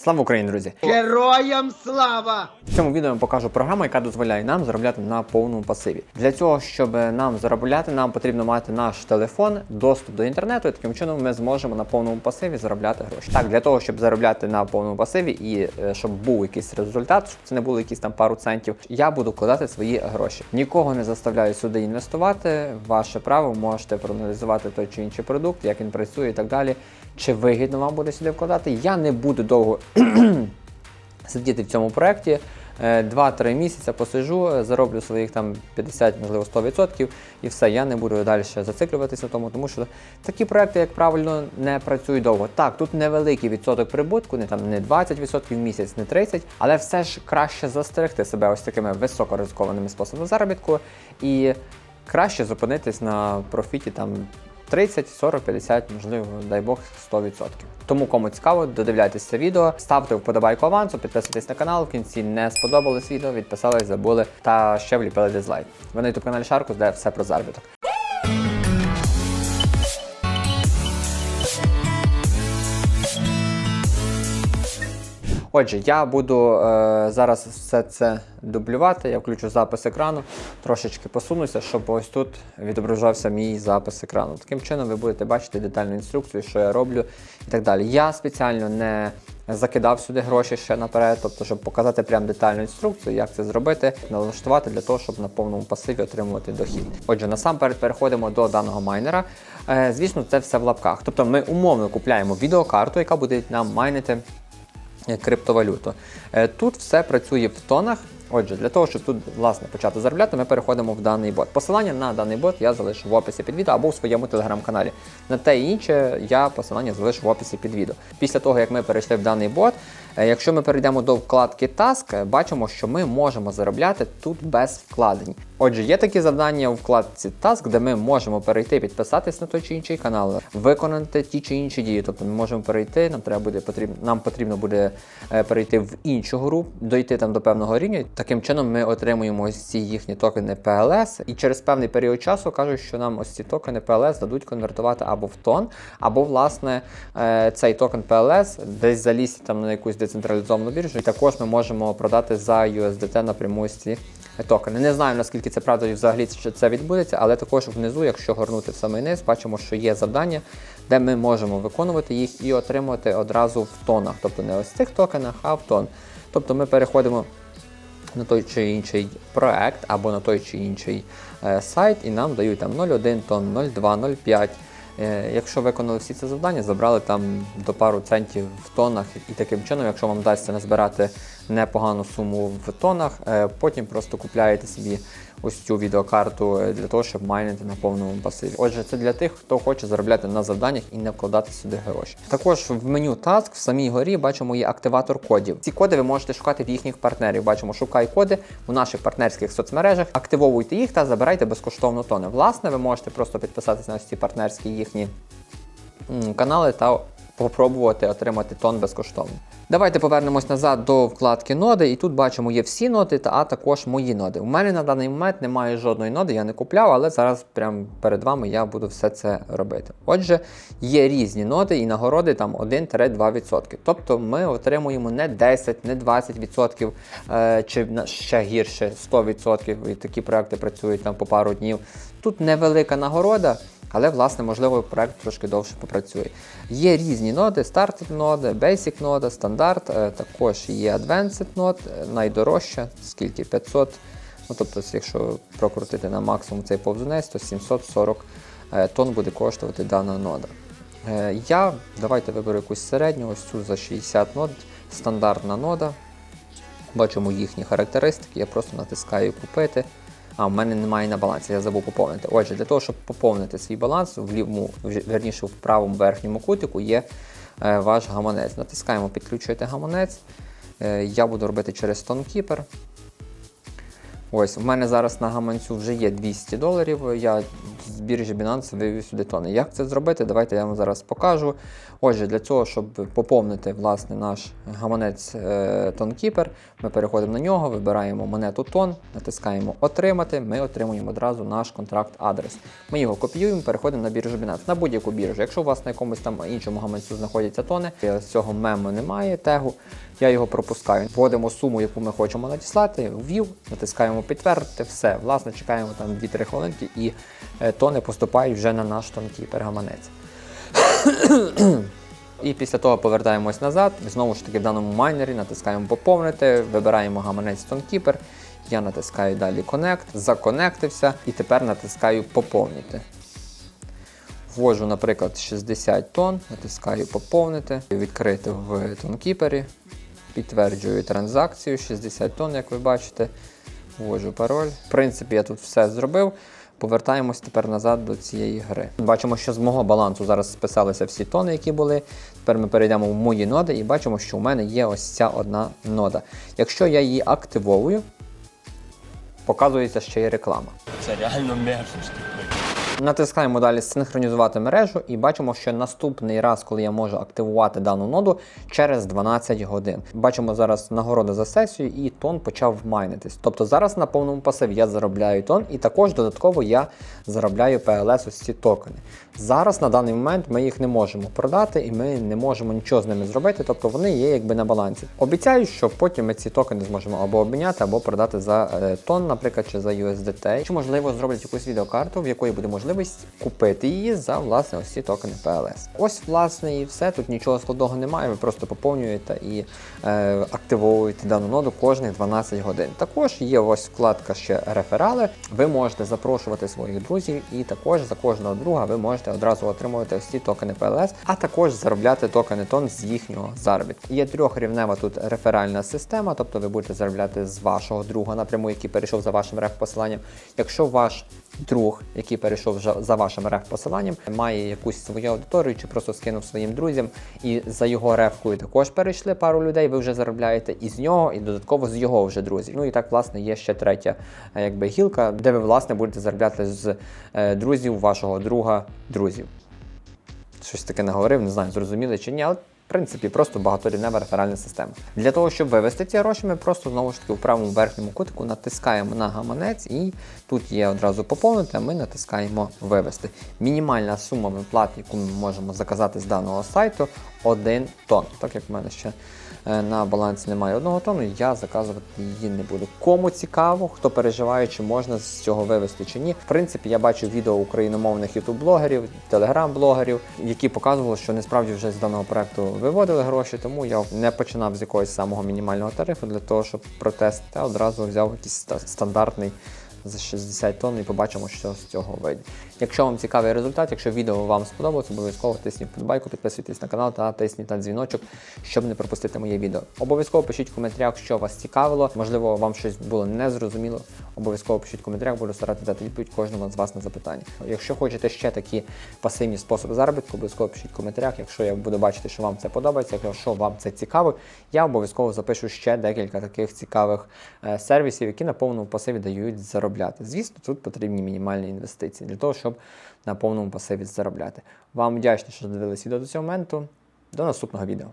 Слава Україні, друзі! Героям слава! В цьому відео я покажу програму, яка дозволяє нам заробляти на повному пасиві. Для цього, щоб нам заробляти, нам потрібно мати наш телефон, доступ до інтернету, і таким чином ми зможемо на повному пасиві заробляти гроші. Так, для того, щоб заробляти на повному пасиві і е, щоб був якийсь результат, щоб це не було якісь там пару центів, я буду вкладати свої гроші. Нікого не заставляю сюди інвестувати. Ваше право можете проаналізувати той чи інший продукт, як він працює і так далі. Чи вигідно вам буде сюди вкладати? Я не буду довго сидіти в цьому проєкті. 2-3 місяці посижу, е, зароблю своїх там 50, можливо 100% і все, я не буду далі зациклюватися на тому, тому що такі проекти, як правильно, не працюють довго. Так, тут невеликий відсоток прибутку, не там не 20% в місяць, не 30%, але все ж краще застерегти себе ось такими високоризикованими способами заробітку і краще зупинитись на профіті там 30, 40, 50, можливо, дай Бог, 100%. Тому кому цікаво, додивляйтесь це відео, ставте вподобайку авансу, підписуйтесь на канал. В кінці не сподобалось відео, відписались, забули та ще вліпили дизлайк. Ви на youtube каналі Шаркус, де все про заробіток. Отже, я буду е, зараз все це дублювати. Я включу запис екрану, трошечки посунуся, щоб ось тут відображався мій запис екрану. Таким чином ви будете бачити детальну інструкцію, що я роблю і так далі. Я спеціально не закидав сюди гроші ще наперед, тобто, щоб показати прям детальну інструкцію, як це зробити, налаштувати для того, щоб на повному пасиві отримувати дохід. Отже, насамперед переходимо до даного майнера. Е, звісно, це все в лапках. Тобто ми умовно купляємо відеокарту, яка буде нам майнити криптовалюту. Е, Тут все працює в тонах. Отже, для того, щоб тут власне почати заробляти, ми переходимо в даний бот. Посилання на даний бот я залишу в описі під відео або в своєму телеграм-каналі. На те і інше я посилання залишу в описі під відео. Після того, як ми перейшли в даний бот, якщо ми перейдемо до вкладки Task, е, бачимо, що ми можемо заробляти тут без вкладень. Отже, є такі завдання у вкладці Task, де ми можемо перейти, підписатись на той чи інший канал, виконати ті чи інші дії. Тобто ми можемо перейти, нам треба буде потрібно, нам потрібно буде е, перейти в іншу гру, дойти там до певного рівня. Таким чином ми отримуємо ось ці їхні токени PLS, і через певний період часу кажуть, що нам ось ці токени PLS дадуть конвертувати або в тон, або власне е, цей токен PLS десь залізти там на якусь децентралізовану біржу. І також ми можемо продати за USDT напряму ось ці токени. Не знаю наскільки це правда і взагалі це відбудеться, але також внизу, якщо горнути в самий низ, бачимо, що є завдання, де ми можемо виконувати їх і отримувати одразу в тонах, тобто не ось в цих токенах, а в тон. Тобто ми переходимо на той чи інший проект або на той чи інший е, сайт, і нам дають там 0,1 тонн, 0,2, 0,5. Е, Якщо виконали всі ці завдання, забрали там до пару центів в тоннах, і таким чином, якщо вам вдасться назбирати непогану суму в тонах, е, потім просто купляєте собі ось цю відеокарту е, для того, щоб майнити на повному пасиві. Отже, це для тих, хто хоче заробляти на завданнях і не вкладати сюди гроші. Також в меню Task в самій горі бачимо є активатор кодів. Ці коди ви можете шукати в їхніх партнерів. Бачимо, шукай коди у наших партнерських соцмережах, активовуйте їх та забирайте безкоштовно тони. Власне, ви можете просто підписатися на ось ці партнерські їхні канали та попробувати отримати тон безкоштовно. Давайте повернемось назад до вкладки ноди, і тут бачимо є всі ноди, а також мої ноди. У мене на даний момент немає жодної ноди, я не купляв, але зараз прямо перед вами я буду все це робити. Отже, є різні ноди і нагороди там 1-2%. Тобто ми отримуємо не 10, не 20%, е, чи ще гірше 100%. І такі проекти працюють там по пару днів. Тут невелика нагорода. Але, власне, можливо, проект трошки довше попрацює. Є різні ноди: Started ноди, Basic нода, стандарт, е, також є Advanced нод, е, найдорожча, скільки 500. Ну, тобто, якщо прокрутити на максимум цей повзунець, то 740 е, тонн буде коштувати дана нода. Я давайте виберу якусь середню, ось цю за 60 нод, стандартна нода. Бачимо їхні характеристики, я просто натискаю купити. А, в мене немає на балансі, я забув поповнити. Отже, для того, щоб поповнити свій баланс, в лівому, верніше в правому верхньому кутику є е, ваш гаманець. Натискаємо Підключуєте гаманець. Е, я буду робити через ToneKeeper. Ось, в мене зараз на гаманцю вже є 200 доларів. Я з біржі Binance вивів сюди тони. Як це зробити? Давайте я вам зараз покажу. Отже, для цього, щоб поповнити власне, наш гаманець TonKeeper, ми переходимо на нього, вибираємо монету тон, натискаємо Отримати. Ми отримуємо одразу наш контракт-адрес. Ми його копіюємо, переходимо на біржу Binance, на будь-яку біржу. Якщо у вас на якомусь там іншому гаманцю знаходяться тони, з цього мему немає тегу. Я його пропускаю. Вводимо суму, яку ми хочемо надіслати, ввів, натискаємо підтвердити, все. Власне, чекаємо там 2-3 хвилинки і е, тони поступають вже на наш тонкий пергаманець. І після того повертаємось назад. Знову ж таки, в даному майнері натискаємо поповнити, вибираємо гаманець TonKeeper. Я натискаю далі Connect, законектився і тепер натискаю поповнити. Ввожу, наприклад, 60 тонн, натискаю поповнити, відкрити в TonKeeper, підтверджую транзакцію 60 тонн, як ви бачите. Ввожу пароль. В принципі, я тут все зробив. Повертаємось тепер назад до цієї гри. Бачимо, що з мого балансу зараз списалися всі тони, які були. Тепер ми перейдемо в мої ноди і бачимо, що у мене є ось ця одна нода. Якщо я її активовую, показується ще й реклама. Це реально мерзость. Натискаємо далі синхронізувати мережу і бачимо, що наступний раз, коли я можу активувати дану ноду, через 12 годин. Бачимо зараз нагороди за сесію, і тон почав майнитись. Тобто зараз на повному пасиві я заробляю тон, і також додатково я заробляю PLS ось ці токени. Зараз на даний момент ми їх не можемо продати і ми не можемо нічого з ними зробити, тобто вони є якби на балансі. Обіцяю, що потім ми ці токени зможемо або обміняти, або продати за е, тон, наприклад, чи за USDT. Чи можливо зроблять якусь відеокарту, в якої буде можливість купити її за власне ось ці токени PLS. Ось власне і все. Тут нічого складного немає. Ви просто поповнюєте і е, активовуєте дану ноду кожних 12 годин. Також є ось вкладка ще реферали. Ви можете запрошувати своїх друзів, і також за кожного друга ви можете одразу отримувати ось ці токени PLS, а також заробляти токени тон з їхнього заробітку. Є трьохрівнева тут реферальна система, тобто ви будете заробляти з вашого друга напряму, який перейшов за вашим реф-посиланням. Якщо ваш друг, який перейшов за вашим реф-посиланням, має якусь свою аудиторію чи просто скинув своїм друзям, і за його рефкою також перейшли пару людей, ви вже заробляєте і з нього, і додатково з його вже друзів. Ну і так, власне, є ще третя е, якби гілка, де ви власне будете заробляти з е, друзів вашого друга друзів. Щось таке не говорив, не знаю, зрозуміли чи ні, але в принципі просто багаторівнева реферальна система. Для того, щоб вивести ці гроші, ми просто знову ж таки у правому верхньому кутику натискаємо на гаманець, і тут є одразу поповнити, а ми натискаємо вивести. Мінімальна сума виплат, яку ми можемо заказати з даного сайту, 1 тонн. Так як в мене ще на балансі немає одного тону, я заказувати її не буду. Кому цікаво, хто переживає, чи можна з цього вивести чи ні. В принципі, я бачу відео україномовних ютуб-блогерів, телеграм-блогерів, які показували, що вони справді вже з даного проекту виводили гроші, тому я не починав з якогось самого мінімального тарифу для того, щоб протестити, а одразу взяв якийсь стандартний за 60 тонн і побачимо, що з цього вийде. Якщо вам цікавий результат, якщо відео вам сподобалось, обов'язково тисніть вподобайку, підписуйтесь на канал та тисніть на дзвіночок, щоб не пропустити моє відео. Обов'язково пишіть в коментарях, що вас цікавило. Можливо, вам щось було незрозуміло. Обов'язково пишіть в коментарях, буду старатися дати відповідь кожному з вас на запитання. Якщо хочете ще такі пасивні способи заробітку, обов'язково пишіть в коментарях. Якщо я буду бачити, що вам це подобається, якщо вам це цікаво, я обов'язково запишу ще декілька таких цікавих е, сервісів, які на повному пасиві дають заробляти. Звісно, тут потрібні мінімальні інвестиції для того, щоб на повному пасиві заробляти. Вам вдячний, що дивилися до цього моменту. До наступного відео.